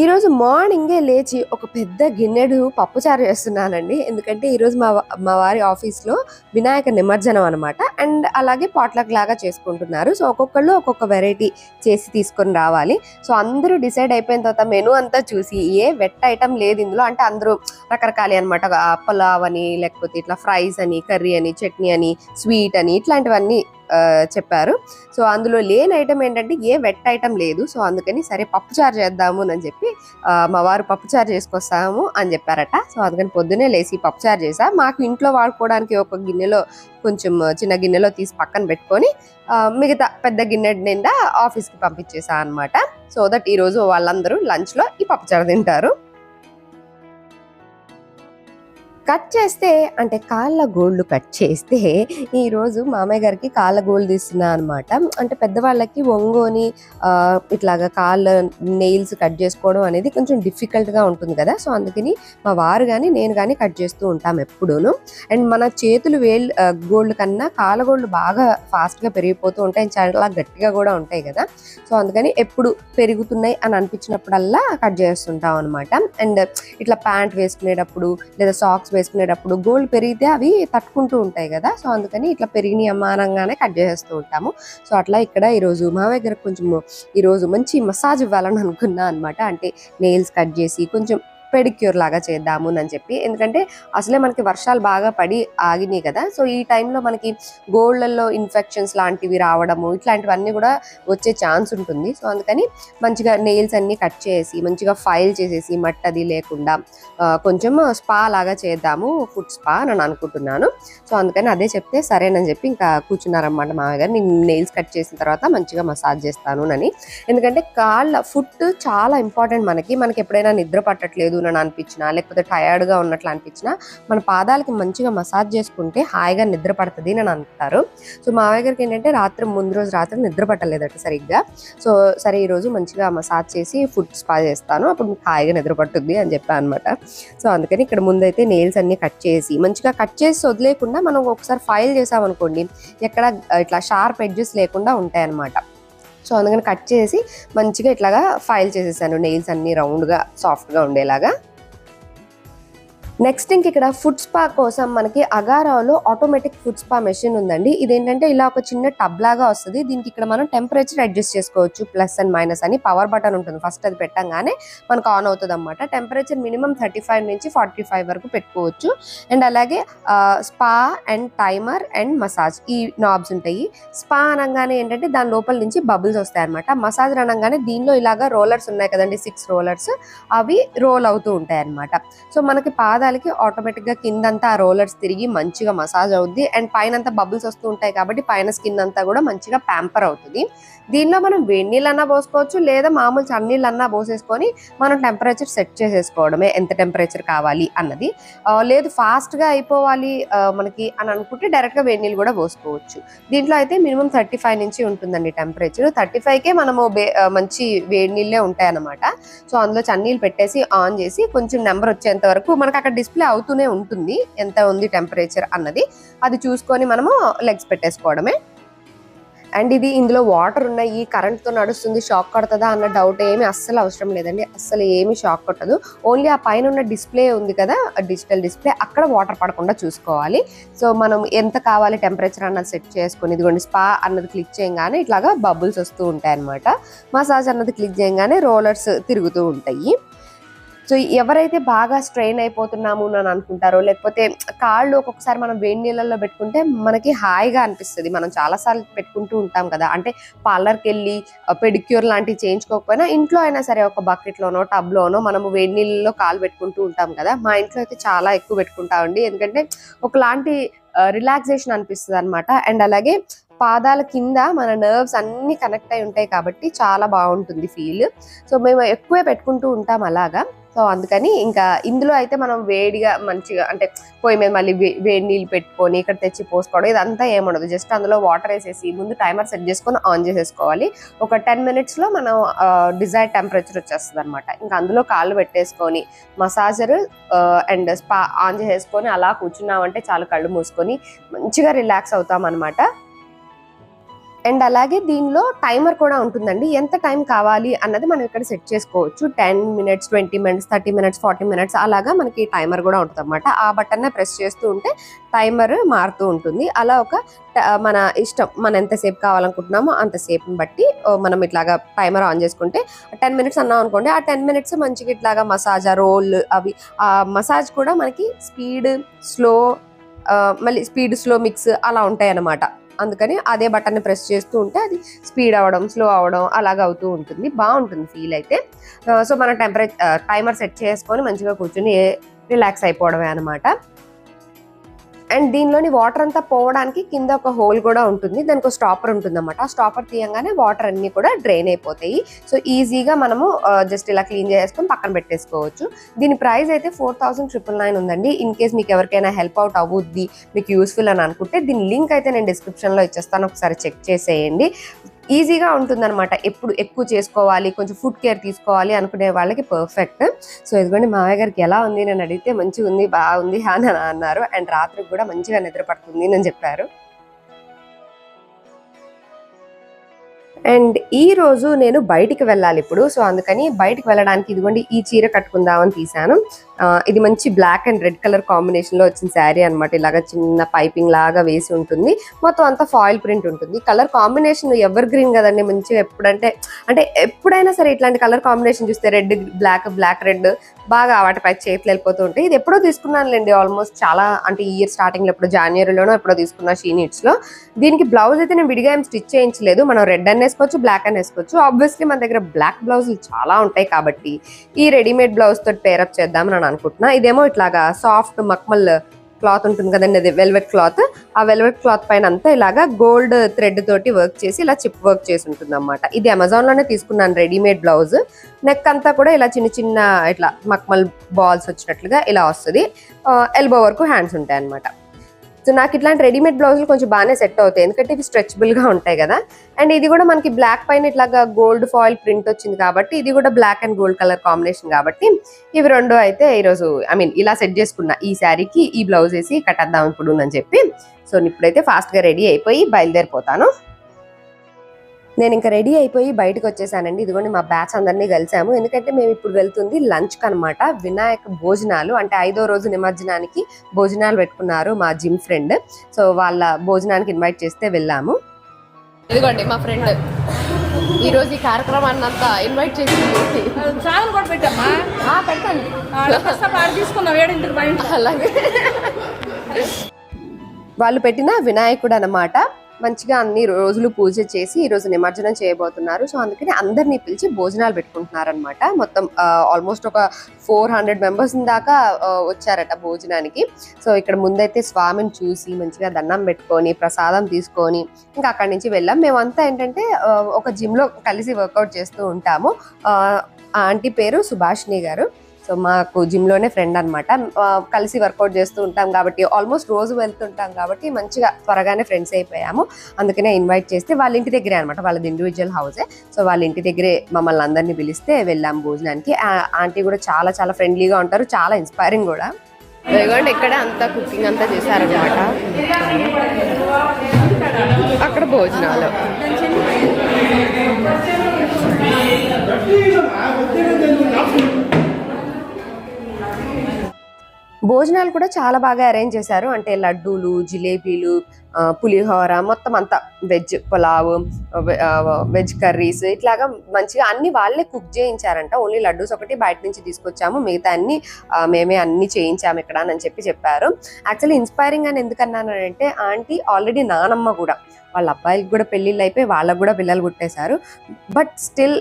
ఈరోజు మార్నింగే లేచి ఒక పెద్ద గిన్నెడు పప్పుచారు చేస్తున్నానండి. ఎందుకంటే ఈరోజు మా మా వారి ఆఫీస్లో వినాయక నిమజ్జనం అనమాట అండ్ అలాగే పాట్లక్ లాగా చేసుకుంటున్నారు. సో ఒక్కొక్కళ్ళు ఒక్కొక్క వెరైటీ చేసి తీసుకొని రావాలి. సో అందరూ డిసైడ్ అయిపోయిన తర్వాత మెనూ అంతా చూసి ఏ వెట్ ఐటమ్ లేదు ఇందులో అంటే అందరూ రకరకాలి అనమాట పులావ్ అని లేకపోతే ఇట్లా ఫ్రైస్ అని కర్రీ అని చట్నీ అని స్వీట్ అని ఇట్లాంటివన్నీ చెప్పారు. సో అందులో లేని ఐటమ్ ఏంటంటే ఏ వెట్ ఐటమ్ లేదు. సో అందుకని సరే పప్పుచారు చేద్దాము అని చెప్పి మా వారు పప్పుచారు చేసుకొస్తాము అని చెప్పారట. సో అందుకని పొద్దునే లేచి పప్పుచారు చేసా. మాకు ఇంట్లో వాడుకోవడానికి ఒక గిన్నెలో కొంచెం చిన్న గిన్నెలో తీసి పక్కన పెట్టుకొని మిగతా పెద్ద గిన్నె నిండా ఆఫీస్కి పంపించేసా అనమాట సో దట్ ఈరోజు వాళ్ళందరూ లంచ్లో ఈ పప్పుచారు తింటారు. కట్ చేస్తే అంటే కాళ్ళ గోళ్ళు కట్ చేస్తే ఈరోజు మామయ్య గారికి కాళ్ళ గోళ్ళు తీస్తున్నా అనమాట అంటే పెద్దవాళ్ళకి ఒంగోని ఇట్లాగా కాళ్ళ నెయిల్స్ కట్ చేసుకోవడం అనేది కొంచెం డిఫికల్ట్గా ఉంటుంది కదా. సో అందుకని మా వారు కానీ నేను కానీ కట్ చేస్తూ ఉంటాం ఎప్పుడూను. అండ్ మన చేతులు వేళ్ళు గోళ్ళు కన్నా కాళ్ళ గోళ్ళు బాగా ఫాస్ట్గా పెరిగిపోతూ ఉంటాయి. చాలా గట్టిగా కూడా ఉంటాయి కదా. సో అందుకని ఎప్పుడు పెరుగుతున్నాయి అని అనిపించినప్పుడల్లా కట్ చేస్తుంటాం అనమాట అండ్ ఇట్లా ప్యాంట్ వేసుకునేటప్పుడు లేదా సాక్స్ వేసుకునేటప్పుడు గోల్డ్ పెరిగితే అవి తట్టుకుంటూ ఉంటాయి కదా. సో అందుకని ఇట్లా పెరిగిన అమానంగానే కట్ చేసేస్తూ ఉంటాము. సో అట్లా ఇక్కడ ఈరోజు మా దగ్గర కొంచెం ఈరోజు మంచి మసాజ్ ఇవ్వాలని అనుకున్నా అనమాట అంటే నెయిల్స్ కట్ చేసి కొంచెం పెడిక్యూర్ లాగా చేద్దాము అని చెప్పి. ఎందుకంటే అసలే మనకి వర్షాలు బాగా పడి ఆగినాయి కదా. సో ఈ టైంలో మనకి గోల్డ్లలో ఇన్ఫెక్షన్స్ లాంటివి రావడము ఇట్లాంటివన్నీ కూడా వచ్చే ఛాన్స్ ఉంటుంది. సో అందుకని మంచిగా నెయిల్స్ అన్ని కట్ చేసి మంచిగా ఫైల్ చేసేసి మట్టది లేకుండా కొంచెం స్పా లాగా చేద్దాము ఫుడ్ స్పా అని అనుకుంటున్నాను. సో అందుకని అదే చెప్తే సరేనని చెప్పి ఇంకా కూర్చున్నారన్నమాట మామయ్య గారు నేను నెయిల్స్ కట్ చేసిన తర్వాత మంచిగా మసాజ్ చేస్తాను అని. ఎందుకంటే కాళ్ళ ఫుడ్ చాలా ఇంపార్టెంట్ మనకి. మనకి ఎప్పుడైనా నిద్ర పట్టట్లేదు అని అనిపించినా లేకపోతే టయర్డ్గా ఉన్నట్లు అనిపించినా మన పాదాలకి మంచిగా మసాజ్ చేసుకుంటే హాయిగా నిద్ర పడుతుంది అని అంటారు. సో మా గారికి ఏంటంటే రాత్రి ముందు రోజు రాత్రి నిద్ర పట్టలేదట సరిగ్గా. సో సరే ఈరోజు మంచిగా మసాజ్ చేసి ఫుడ్ స్పా చేస్తాను అప్పుడు మీకు హాయిగా నిద్ర పట్టుద్ది అని చెప్పాను అనమాట సో అందుకని ఇక్కడ ముందైతే నెయిల్స్ అన్ని కట్ చేసి మంచిగా కట్ చేసి వదిలేకుండా మనం ఒకసారి ఫైల్ చేసామనుకోండి ఎక్కడ ఇట్లా షార్ప్ ఎడ్జెస్ లేకుండా ఉంటాయన్నమాట. సో అందుకని కట్ చేసి మంచిగా ఇట్లాగా ఫైల్ చేసేసాను. నెయిల్స్ అన్ని రౌండ్గా సాఫ్ట్గా ఉండేలాగా. నెక్స్ట్ ఇంక ఇక్కడ ఫుడ్ స్పా కోసం మనకి అగారాలో ఆటోమేటిక్ ఫుడ్ స్పా మెషిన్ ఉందండి. ఇదేంటంటే ఇలా ఒక చిన్న టబ్ లాగా వస్తుంది. దీనికి ఇక్కడ మనం టెంపరేచర్ అడ్జస్ట్ చేసుకోవచ్చు. ప్లస్ అండ్ మైనస్ అని పవర్ బటన్ ఉంటుంది. ఫస్ట్ అది పెట్టంగానే మనకు ఆన్ అవుతుంది అనమాట టెంపరేచర్ మినిమం థర్టీ ఫైవ్ నుంచి ఫార్టీ ఫైవ్ వరకు పెట్టుకోవచ్చు. అండ్ అలాగే spa and timer and massage ఈ నాబ్స్ ఉంటాయి. స్పా అనగానే ఏంటంటే దాని లోపల నుంచి బబుల్స్ వస్తాయి అనమాట మసాజ్ అనగానే దీనిలో ఇలాగా రోలర్స్ ఉన్నాయి కదండి. సిక్స్ రోలర్స్ అవి రోల్ అవుతూ ఉంటాయి అనమాట సో మనకి పాద పాదాలకి ఆటోమేటిక్గా కిందంతా ఆ రోలర్స్ తిరిగి మంచిగా మసాజ్ అవుద్ది. అండ్ పైన అంతా బబుల్స్ వస్తూ ఉంటాయి కాబట్టి పైన స్కిన్ అంతా కూడా మంచిగా ప్యాంపర్ అవుతుంది. దీనిలో మనం వేడి నీళ్ళన్నా పోసుకోవచ్చు లేదా మామూలు చన్నీళ్ళన్నా పోసేసుకొని మనం టెంపరేచర్ సెట్ చేసేసుకోవడమే. ఎంత టెంపరేచర్ కావాలి అన్నది. లేదు ఫాస్ట్గా అయిపోవాలి మనకి అని అనుకుంటే డైరెక్ట్గా వేడి నీళ్ళు కూడా పోసుకోవచ్చు. దీంట్లో అయితే మినిమం థర్టీ ఫైవ్ నుంచి ఉంటుందండి టెంపరేచర్ థర్టీ కే మనము మంచి వేడి నీళ్ళే ఉంటాయి అన్నమాట సో అందులో చన్నీళ్ళు పెట్టేసి ఆన్ చేసి కొంచెం నెంబర్ వచ్చేంత వరకు మనకు అక్కడ డిస్ప్లే అవుతూనే ఉంటుంది. ఎంత ఉంది టెంపరేచర్ అన్నది. అది చూసుకొని మనము లెగ్స్ పెట్టేసుకోవడమే. అండ్ ఇది ఇందులో వాటర్ ఉన్నాయి. కరెంట్తో నడుస్తుంది. షాక్ కొడుతుందా అన్న డౌట్ ఏమి అస్సలు అవసరం లేదండి. అస్సలు ఏమి షాక్ కొట్టదు. ఓన్లీ ఆ పైన ఉన్న డిస్ప్లే ఉంది కదా డిజిటల్ డిస్ప్లే అక్కడ వాటర్ పడకుండా చూసుకోవాలి. సో మనం ఎంత కావాలి టెంపరేచర్ అన్నది సెట్ చేసుకొని ఇదిగోండి స్పా అన్నది క్లిక్ చేయగానే ఇట్లాగా బబుల్స్ వస్తూ ఉంటాయి అనమాట మసాజ్ అన్నది క్లిక్ చేయగానే రోలర్స్ తిరుగుతూ ఉంటాయి. సో ఎవరైతే బాగా స్ట్రెయిన్ అయిపోతున్నాము అని అనుకుంటారో లేకపోతే కాళ్ళు ఒక్కొక్కసారి మనం వేడి నీళ్ళల్లో పెట్టుకుంటే మనకి హాయిగా అనిపిస్తుంది. మనం చాలాసార్లు పెట్టుకుంటూ ఉంటాం కదా. అంటే పార్లర్కి వెళ్ళి పెడిక్యూర్ లాంటివి చేయించుకోకపోయినా ఇంట్లో అయినా సరే ఒక బకెట్లోనో టబ్లోనో మనము వేడి నీళ్ళలో కాలు పెట్టుకుంటూ ఉంటాం కదా. మా ఇంట్లో అయితే చాలా ఎక్కువ పెట్టుకుంటామండి ఎందుకంటే ఒకలాంటి రిలాక్సేషన్ అనిపిస్తుంది అనమాట అండ్ అలాగే పాదాల కింద మన నర్వ్స్ అన్ని కనెక్ట్ అయి ఉంటాయి కాబట్టి చాలా బాగుంటుంది ఫీల్. సో మేము ఎక్కువే పెట్టుకుంటూ ఉంటాం అలాగా. సో అందుకని ఇంకా ఇందులో అయితే మనం వేడిగా మంచిగా అంటే పొయ్యి మీద మళ్ళీ వే- వేడి నీళ్ళు పెట్టుకొని ఇక్కడ తెచ్చి పోసుకోవడం ఇదంతా ఏముండదు జస్ట్ అందులో వాటర్ వేసేసి ముందు టైమర్ సెట్ చేసుకొని ఆన్ చేసేసుకోవాలి. ఒక టెన్ మినిట్స్లో మనం డిజైర్ టెంపరేచర్ వచ్చేస్తుంది అనమాట ఇంకా అందులో కాళ్ళు పెట్టేసుకొని మసాజర్ అండ్ స్పా ఆన్ చేసేసుకొని అలా కూర్చున్నామంటే చాలా కళ్ళు మూసుకొని మంచిగా రిలాక్స్ అవుతాం అనమాట అండ్ అలాగే దీనిలో టైమర్ కూడా ఉంటుందండి. ఎంత టైం కావాలి అన్నది మనం ఇక్కడ సెట్ చేసుకోవచ్చు. Ten minutes twenty minutes thirty minutes forty minutes అలాగా మనకి టైమర్ కూడా ఉంటుంది అనమాట ఆ బటన్నే ప్రెస్ చేస్తూ ఉంటే టైమర్ మారుతూ ఉంటుంది. అలా ఒక మన ఇష్టం మనం ఎంతసేపు కావాలనుకుంటున్నామో అంతసేపుని బట్టి మనం ఇట్లాగా టైమర్ ఆన్ చేసుకుంటే టెన్ మినిట్స్ అన్నాం అనుకోండి ఆ టెన్ మినిట్స్ మంచిగా ఇట్లాగా మసాజ్ రోల్ అవి ఆ మసాజ్ కూడా మనకి స్పీడ్ స్లో మళ్ళీ స్పీడ్ స్లో మిక్స్ అలా ఉంటాయి అన్నమాట అందుకని అదే బటన్ని ప్రెస్ చేస్తూ ఉంటే అది స్పీడ్ అవ్వడం స్లో అవ్వడం అలాగ అవుతూ ఉంటుంది. బాగుంటుంది ఫీల్ అయితే. సో మన టెంపరేచర్ టైమర్ సెట్ చేసుకొని మంచిగా కూర్చొని రిలాక్స్ అయిపోవడమే అనమాట అండ్ దీనిలోని వాటర్ అంతా పోవడానికి కింద ఒక హోల్ కూడా ఉంటుంది. దానికి ఒక స్టాపర్ ఉంటుంది అనమాట ఆ స్టాపర్ తీయంగానే వాటర్ అన్నీ కూడా డ్రైన్ అయిపోతాయి. సో ఈజీగా మనము జస్ట్ ఇలా క్లీన్ చేసుకొని పక్కన పెట్టేసుకోవచ్చు. దీని ప్రైస్ అయితే ఫోర్ థౌసండ్ ట్రిపుల్ నైన్ ఉందండి. ఇన్ కేస్ మీకు ఎవరికైనా హెల్ప్ అవుట్ అవుద్ది మీకు యూస్ఫుల్ అని అనుకుంటే దీని లింక్ అయితే నేను డిస్క్రిప్షన్లో ఇచ్చేస్తాను. ఒకసారి చెక్ చేసేయండి. ఈజీగా ఉంటుందన్నమాట. ఎప్పుడు ఎక్కువ చేసుకోవాలి కొంచెం ఫుడ్ కేర్ తీసుకోవాలి అనుకునే వాళ్ళకి పర్ఫెక్ట్ సో ఇదిగోండి మామయ్య గారికి ఎలా ఉంది? నేను అడిగితే మంచిగా ఉంది బాగుంది అని అన్నారు. అండ్ రాత్రికి కూడా మంచిగా నిద్ర పడుతుంది అని చెప్పారు. అండ్ ఈ రోజు నేను బయటికి వెళ్ళాలి ఇప్పుడు. సో అందుకని బయటికి వెళ్ళడానికి ఇదిగోండి ఈ చీర కట్టుకుందామని తీసాను ఆ, ఇది మంచి బ్లాక్ అండ్ రెడ్ కలర్ కాంబినేషన్లో వచ్చిన శారీ అనమాట ఇలాగా చిన్న పైపింగ్ లాగా వేసి ఉంటుంది. మొత్తం అంతా ఫాయిల్ ప్రింట్ ఉంటుంది. కలర్ కాంబినేషన్ ఎవర్ గ్రీన్ కదండి. మంచిగా ఎప్పుడంటే అంటే ఎప్పుడైనా సరే ఇట్లాంటి కలర్ కాంబినేషన్ చూస్తే రెడ్ బ్లాక్ బ్లాక్ రెడ్ బాగా వాటిపై చేతులు వెళ్ళిపోతూ ఉంటాయి. ఇది ఎప్పుడో తీసుకున్నానులేండి ఆల్మోస్ట్ చాలా అంటే ఈ ఇయర్ స్టార్టింగ్లో ఎప్పుడో జనవరిలోనో ఎప్పుడో తీసుకున్నా షీనిట్స్లో లో. దీనికి బ్లౌజ్ అయితే నేను విడిగా ఏం స్టిచ్ చేయించలేదు. మనం రెడ్ అనే వేసుకోవచ్చు బ్లాక్ అని వేసుకోవచ్చు. ఆబ్వియస్లీ మన దగ్గర బ్లాక్ బ్లౌజులు చాలా ఉంటాయి కాబట్టి ఈ రెడీమేడ్ బ్లౌజ్ తోటి పేరప్ చేద్దామని నేను అనుకుంటున్నా. ఇదేమో ఇట్లాగా సాఫ్ట్ మక్మల్ క్లాత్ ఉంటుంది కదండి అది వెల్వెట్ క్లాత్ ఆ వెల్వెట్ క్లాత్ పైన అంతా ఇలాగా గోల్డ్ థ్రెడ్ తోటి వర్క్ చేసి ఇలా చిప్ వర్క్ చేసి ఉంటుంది అనమాట ఇది అమెజాన్లోనే తీసుకున్నాను రెడీమేడ్ బ్లౌజ్ నెక్ అంతా కూడా ఇలా చిన్న చిన్న ఇట్లా మక్మల్ బాల్స్ వచ్చినట్లుగా ఇలా వస్తుంది. ఎల్బో వరకు హ్యాండ్స్ ఉంటాయి అనమాట సో నాకు ఇట్లాంటి రెడీమేడ్ బ్లౌజులు కొంచెం బాగానే సెట్ అవుతాయి. ఎందుకంటే ఇవి స్ట్రెచబుల్గా ఉంటాయి కదా. అండ్ ఇది కూడా మనకి బ్లాక్ పైన ఇట్లాగా గోల్డ్ ఫాయిల్ ప్రింట్ వచ్చింది కాబట్టి ఇది కూడా black and gold colour combination కాబట్టి ఇవి రెండు అయితే ఈరోజు ఐ మీన్ ఇలా సెట్ చేసుకున్నా ఈ శారీకి ఈ బ్లౌజ్ వేసి కట్టేద్దాం ఇప్పుడు అని చెప్పి. సో ఇప్పుడైతే ఫాస్ట్గా రెడీ అయిపోయి బయలుదేరిపోతాను. నేను ఇంకా రెడీ అయిపోయి బయటకు వచ్చేసానండి ఇదిగోండి మా బ్యాచ్ అందరినీ కలిసాము. ఎందుకంటే మేము ఇప్పుడు వెళ్తుంది లంచ్ కనమాట వినాయక భోజనాలు అంటే ఐదో రోజు నిమజ్జనానికి భోజనాలు పెట్టుకున్నారు మా జిమ్ ఫ్రెండ్. సో వాళ్ళ భోజనానికి ఇన్వైట్ చేస్తే వెళ్ళాము. ఇదిగోండి మా ఫ్రెండ్. ఈ రోజు ఈ కార్యక్రమాన్ని అంతా ఇన్వైట్ చేసింది చాలు కూడా పెడతాను. ఆడ తీసుకున్నాం ఏడింటికి అలాగే. వాళ్ళు పెట్టిన వినాయకుడు అన్నమాట. మంచిగా అన్ని రోజులు పూజ చేసి ఈ రోజు నిమజ్జనం చేయబోతున్నారు. సో అందుకని అందరినీ పిలిచి భోజనాలు పెట్టుకుంటున్నారు అనమాట మొత్తం ఆల్మోస్ట్ ఒక ఫోర్ హండ్రెడ్ మెంబర్స్ దాకా వచ్చారట భోజనానికి. సో ఇక్కడ ముందైతే స్వామిని చూసి మంచిగా దండం పెట్టుకొని ప్రసాదం తీసుకొని ఇంకా అక్కడి నుంచి వెళ్ళాం. మేమంతా ఏంటంటే ఒక జిమ్లో కలిసి వర్కౌట్ చేస్తూ ఉంటాము. ఆంటీ పేరు సుభాషిణి గారు. సో మాకు జిమ్లోనే ఫ్రెండ్ అనమాట కలిసి వర్కౌట్ చేస్తూ ఉంటాం కాబట్టి ఆల్మోస్ట్ రోజు వెళ్తుంటాం కాబట్టి మంచిగా త్వరగానే ఫ్రెండ్స్ అయిపోయాము. అందుకనే ఇన్వైట్ చేస్తే వాళ్ళ ఇంటి దగ్గరే అనమాట వాళ్ళది ఇండివిజువల్ హౌసే సో వాళ్ళ ఇంటి దగ్గరే మమ్మల్ని అందరినీ పిలిస్తే వెళ్ళాం భోజనానికి. ఆ ఆంటీ కూడా చాలా చాలా ఫ్రెండ్లీగా ఉంటారు. చాలా ఇన్స్పైరింగ్ కూడా. ఇదిగోండి ఇక్కడ అంతా కుకింగ్ అంతా చేశారనమాట అక్కడ భోజనాలు. భోజనాలు కూడా చాలా బాగా అరేంజ్ చేశారు. అంటే లడ్డూలు జిలేబీలు పులిహోర మొత్తం అంతా వెజ్ పులావ్ వెజ్ కర్రీస్ ఇట్లాగా మంచిగా అన్ని వాళ్ళే కుక్ చేయించారంట ఓన్లీ లడ్డూస్ ఒకటి బయట నుంచి తీసుకొచ్చాము మిగతా అన్ని మేమే అన్ని చేయించాము ఇక్కడ అని చెప్పి చెప్పారు యాక్చువల్లీ ఇన్స్పైరింగ్ అని ఎందుకన్నానంటే ఆంటీ ఆల్రెడీ నానమ్మ కూడా వాళ్ళ అబ్బాయికి కూడా పెళ్ళిళ్ళు అయిపోయి వాళ్ళకు కూడా పిల్లలు పుట్టేశారు బట్ స్టిల్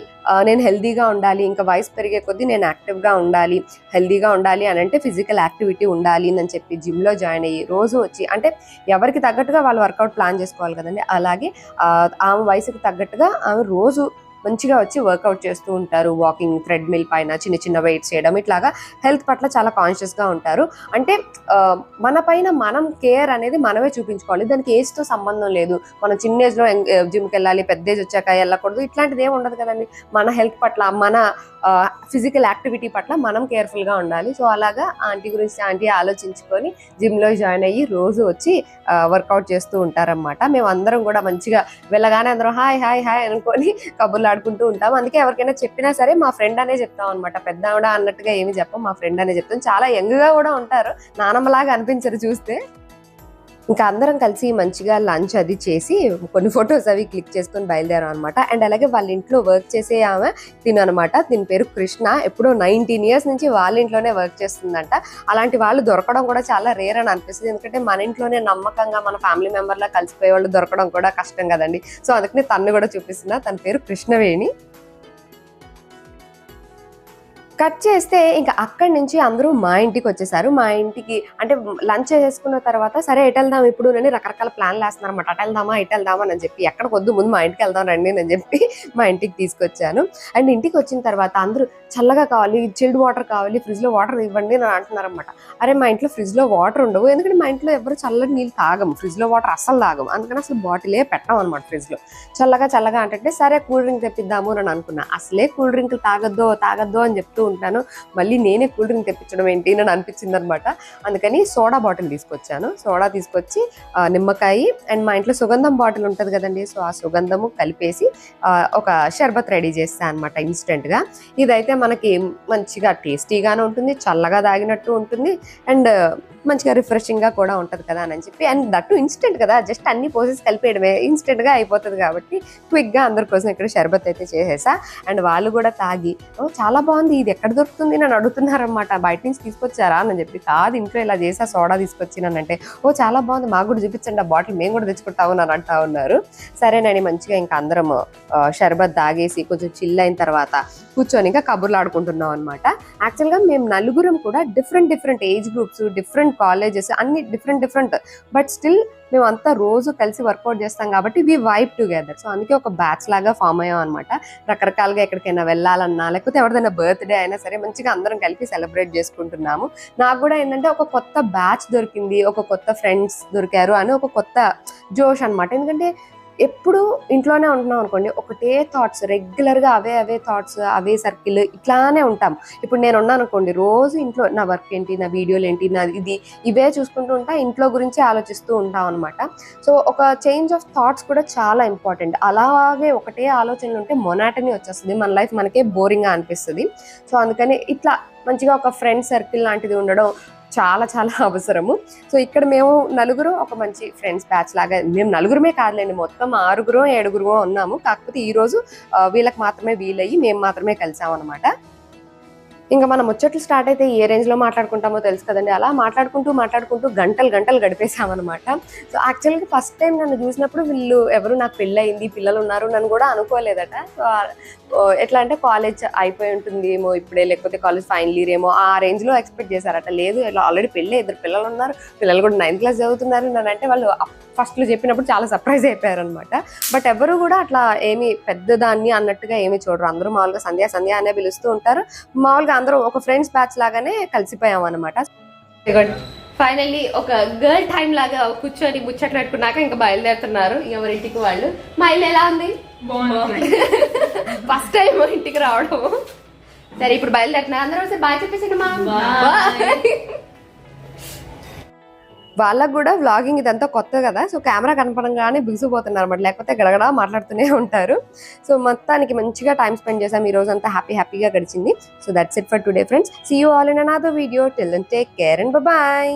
నేను హెల్దీగా ఉండాలి ఇంకా వయసు పెరిగే కొద్దీ నేను యాక్టివ్గా ఉండాలి హెల్దీగా ఉండాలి అని అంటే ఫిజికల్ యాక్టివిటీ ఉండాలి అని చెప్పి జిమ్లో జాయిన్ అయ్యి రోజు వచ్చి అంటే ఎవరికి తగ్గట్టుగా వాళ్ళు వర్కౌట్ ప్లాన్ చేసుకోవాలి కదండి. అలాగే ఆ, ఆమె వయసుకు తగ్గట్టుగా ఆమె రోజు మంచిగా వచ్చి వర్కౌట్ చేస్తూ ఉంటారు. వాకింగ్ థ్రెడ్మిల్ పైన చిన్న చిన్న వెయిట్స్ చేయడం ఇట్లాగా హెల్త్ పట్ల చాలా కాన్షియస్గా ఉంటారు. అంటే మన పైన మనం కేర్ అనేది మనమే చూపించుకోవాలి. దానికి ఏజ్తో సంబంధం లేదు. మనం చిన్న ఏజ్లో జిమ్కి వెళ్ళాలి పెద్ద ఏజ్ వచ్చాక వెళ్ళకూడదు. ఇట్లాంటిది ఏమి ఉండదు కదండి. మన హెల్త్ పట్ల మన ఫిజికల్ యాక్టివిటీ పట్ల మనం కేర్ఫుల్గా ఉండాలి. సో అలాగా ఆంటీ గురించి ఆంటీ ఆలోచించుకొని జిమ్లో జాయిన్ అయ్యి రోజు వచ్చి వర్కౌట్ చేస్తూ ఉంటారన్నమాట. మేము అందరం కూడా మంచిగా వెళ్ళగానే అందరం హాయ్ హాయ్ హాయ్ అనుకొని కబుర్లు ఆడుకుంటూ ఉంటాం. అందుకే ఎవరికైనా చెప్పినా సరే మా ఫ్రెండ్ అనే చెప్తాం అనమాట పెద్ద ఆవిడ అన్నట్టుగా ఏమి చెప్పం. మా ఫ్రెండ్ అనే చెప్తాం. చాలా యంగ్గా కూడా ఉంటారు. నానమ్మలాగా అనిపించరు చూస్తే. ఇంకా అందరం కలిసి మంచిగా లంచ్ అది చేసి కొన్ని ఫొటోస్ అవి క్లిక్ చేసుకొని బయలుదేరాం అనమాట అండ్ అలాగే వాళ్ళ ఇంట్లో వర్క్ చేసే ఆమె తిను అనమాట దీని పేరు కృష్ణ. ఎప్పుడో నైన్టీన్ ఇయర్స్ నుంచి వాళ్ళ ఇంట్లోనే వర్క్ చేస్తుందంట. అలాంటి వాళ్ళు దొరకడం కూడా చాలా రేర్ అని అనిపిస్తుంది. ఎందుకంటే మన ఇంట్లోనే నమ్మకంగా మన ఫ్యామిలీ మెంబర్లా కలిసిపోయే వాళ్ళు దొరకడం కూడా కష్టం కదండి. సో అందుకని తను కూడా చూపిస్తున్నా. తన పేరు కృష్ణవేణి. కట్ చేస్తే ఇంకా అక్కడి నుంచి అందరూ మా ఇంటికి వచ్చేసారు. మా ఇంటికి అంటే లంచ్ చేసుకున్న తర్వాత సరే ఎటు వెళ్దాం ఇప్పుడు అని రకరకాల ప్లాన్లు వేస్తున్నారు అనమాట అటు వెళ్దామా ఇటు వెళ్దామా అని చెప్పి ఎక్కడికి వద్దు ముందు మా ఇంటికి వెళ్దాం రండి అని చెప్పి మా ఇంటికి తీసుకొచ్చాను. అండ్ ఇంటికి వచ్చిన తర్వాత అందరూ చల్లగా కావాలి చిల్డ్ వాటర్ కావాలి ఫ్రిడ్జ్లో వాటర్ ఇవ్వండి అని అంటున్నారు అనమాట అరే మా ఇంట్లో ఫ్రిడ్జ్లో వాటర్ ఉండవు. ఎందుకంటే మా ఇంట్లో ఎవరు చల్లటి నీళ్ళు తాగము. ఫ్రిడ్జ్లో వాటర్ అస్సలు తాగము. అందుకని అసలు బాటిలే పెట్టాం అనమాట ఫ్రిడ్జ్లో. చల్లగా చల్లగా అంటే సరే కూల్ డ్రింక్ తెప్పిద్దాము అని అనుకున్నా. అసలే కూల్ డ్రింక్ తాగొద్దు తాగొద్దు అని చెప్తూ ఉంటాను. మళ్ళీ నేనే కూల్ డ్రింక్ తెప్పించడం ఏంటి అని అనిపించింది అనమాట అందుకని సోడా బాటిల్ తీసుకొచ్చాను. సోడా తీసుకొచ్చి నిమ్మకాయ అండ్ మా ఇంట్లో సుగంధం బాటిల్ ఉంటుంది కదండి సో ఆ సుగంధము కలిపేసి ఒక షర్బత్ రెడీ చేస్తాను అనమాట ఇన్స్టెంట్గా. ఇదైతే మనకి మంచిగా టేస్టీగానే ఉంటుంది చల్లగా తాగినట్టు ఉంటుంది అండ్ మంచిగా రిఫ్రెషింగ్గా కూడా ఉంటుంది కదా అని చెప్పి అండ్ దట్టు ఇన్స్టెంట్ కదా జస్ట్ అన్ని పోసెస్ కలిపేయడమే. ఇన్స్టెంట్గా అయిపోతుంది కాబట్టి క్విక్గా అందరి కోసం ఇక్కడ షర్బత్ అయితే చేసేసా. అండ్ వాళ్ళు కూడా తాగి చాలా బాగుంది ఇది ఎక్కడ దొరుకుతుంది నన్ను అడుగుతున్నారనమాట బయట నుంచి తీసుకొచ్చారా అని చెప్పి కాదు ఇంట్లో ఇలా చేసా సోడా తీసుకొచ్చినానంటే ఓ చాలా బాగుంది మాకు కూడా చూపించండి ఆ బాటిల్ మేము కూడా తెచ్చుకుంటాము అని అంటా ఉన్నారు. సరేనని మంచిగా ఇంకా అందరం షర్బత్ తాగేసి కొంచెం చిల్ అయిన తర్వాత కూర్చొని ఇంకా కబుర్లు ఆడుకుంటున్నాం అనమాట యాక్చువల్గా మేము నలుగురం కూడా different different age groups different colleges అన్ని డిఫరెంట్ డిఫరెంట్ బట్ స్టిల్ మేము రోజు కలిసి వర్కౌట్ చేస్తాం కాబట్టి వి వైబ్ టుగెదర్. సో అందుకే ఒక బ్యాచ్ లాగా ఫామ్ అయ్యాం అనమాట రకరకాలుగా ఎక్కడికైనా వెళ్ళాలన్నా లేకపోతే ఎవరిదైనా బర్త్డే అయినా సరే మంచిగా అందరం కలిపి సెలబ్రేట్ చేసుకుంటున్నాము. నాకు కూడా ఏంటంటే ఒక కొత్త బ్యాచ్ దొరికింది ఒక కొత్త ఫ్రెండ్స్ దొరికారు అని ఒక కొత్త జోష్ అన్నమాట. ఎందుకంటే ఎప్పుడు ఇంట్లోనే ఉంటున్నాం అనుకోండి ఒకటే థాట్స్ రెగ్యులర్గా అవే అవే థాట్స్ అవే సర్కిల్ ఇట్లానే ఉంటాం. ఇప్పుడు నేను ఉన్నాను అనుకోండి రోజు ఇంట్లో నా వర్క్ ఏంటి నా వీడియోలు ఏంటి నా ఇది ఇవే చూసుకుంటూ ఉంటా ఇంట్లో గురించి ఆలోచిస్తూ ఉంటాం అనమాట సో ఒక చేంజ్ ఆఫ్ థాట్స్ కూడా చాలా ఇంపార్టెంట్ అలాగే ఒకటే ఆలోచనలు ఉంటే మొనాటని వచ్చేస్తుంది మన లైఫ్ మనకే బోరింగ్గా అనిపిస్తుంది. సో అందుకని ఇట్లా మంచిగా ఒక ఫ్రెండ్ సర్కిల్ లాంటిది ఉండడం చాలా చాలా అవసరము. సో ఇక్కడ మేము నలుగురు ఒక మంచి ఫ్రెండ్స్ బ్యాచ్ లాగా మేము నలుగురమే కాదులేండి మొత్తం ఆరుగురు ఏడుగురు ఉన్నాము. కాకపోతే ఈరోజు వీళ్ళకి మాత్రమే వీలయ్యి మేము మాత్రమే కలిసాం అనమాట ఇంకా మనం ముచ్చట్లు స్టార్ట్ అయితే ఏ రేంజ్లో మాట్లాడుకుంటామో తెలుసు కదండి. అలా మాట్లాడుకుంటూ మాట్లాడుకుంటూ గంటలు గంటలు గడిపేశామన్నమాట. సో యాక్చువల్గా ఫస్ట్ టైం నన్ను చూసినప్పుడు వీళ్ళు ఎవరు నాకు పెళ్ళయింది పిల్లలు ఉన్నారు నన్ను కూడా అనుకోలేదట. సో ఎట్లా అంటే కాలేజ్ అయిపోయి ఉంటుంది ఏమో ఇప్పుడే లేకపోతే కాలేజ్ ఫైనల్ ఇయర్ ఏమో ఆ రేంజ్లో ఎక్స్పెక్ట్ చేశారట. లేదు ఇలా ఆల్రెడీ పెళ్ళి ఇద్దరు పిల్లలు ఉన్నారు పిల్లలు కూడా నైన్త్ క్లాస్ చదువుతున్నారు నన్ను అంటే వాళ్ళు ఫస్ట్లో చెప్పినప్పుడు చాలా సర్ప్రైజ్ అయిపోయారు అనమాట బట్ ఎవరు కూడా అట్లా ఏమి పెద్దదాన్ని అన్నట్టుగా ఏమి చూడరు. అందరూ మామూలుగా సంధ్య సంధ్య అనే పిలుస్తూ ఉంటారు. మామూలుగా అందరూ ఒక ఫ్రెండ్స్ బ్యాచ్ లాగానే కలిసిపోయాం అనమాట ఫైనల్లీ ఒక గర్ల్ టైం లాగా కూర్చొని ముచ్చట్లు పెట్టుకున్నాక ఇంకా బయలుదేరుతున్నారు ఎవరింటికి వాళ్ళు. మా ఇల్లు ఎలా ఉంది? ఫస్ట్ టైం ఇంటికి రావడం సరే ఇప్పుడు బయలుదేరుతున్నారు. అందరూ బాయ్ చెప్పేసి మా వాళ్ళకు కూడా వ్లాగింగ్ ఇదంతా కొత్త కదా. సో కెమెరా కనపడంగానే బిగుసిపోతున్నారు అనమాట లేకపోతే గడగడా మాట్లాడుతూనే ఉంటారు. సో మొత్తానికి మంచిగా టైం స్పెండ్ చేసాం ఈ రోజు అంతా హ్యాపీ హ్యాపీగా గడిచింది. So that's it for today friends see you all in another video till take care and bye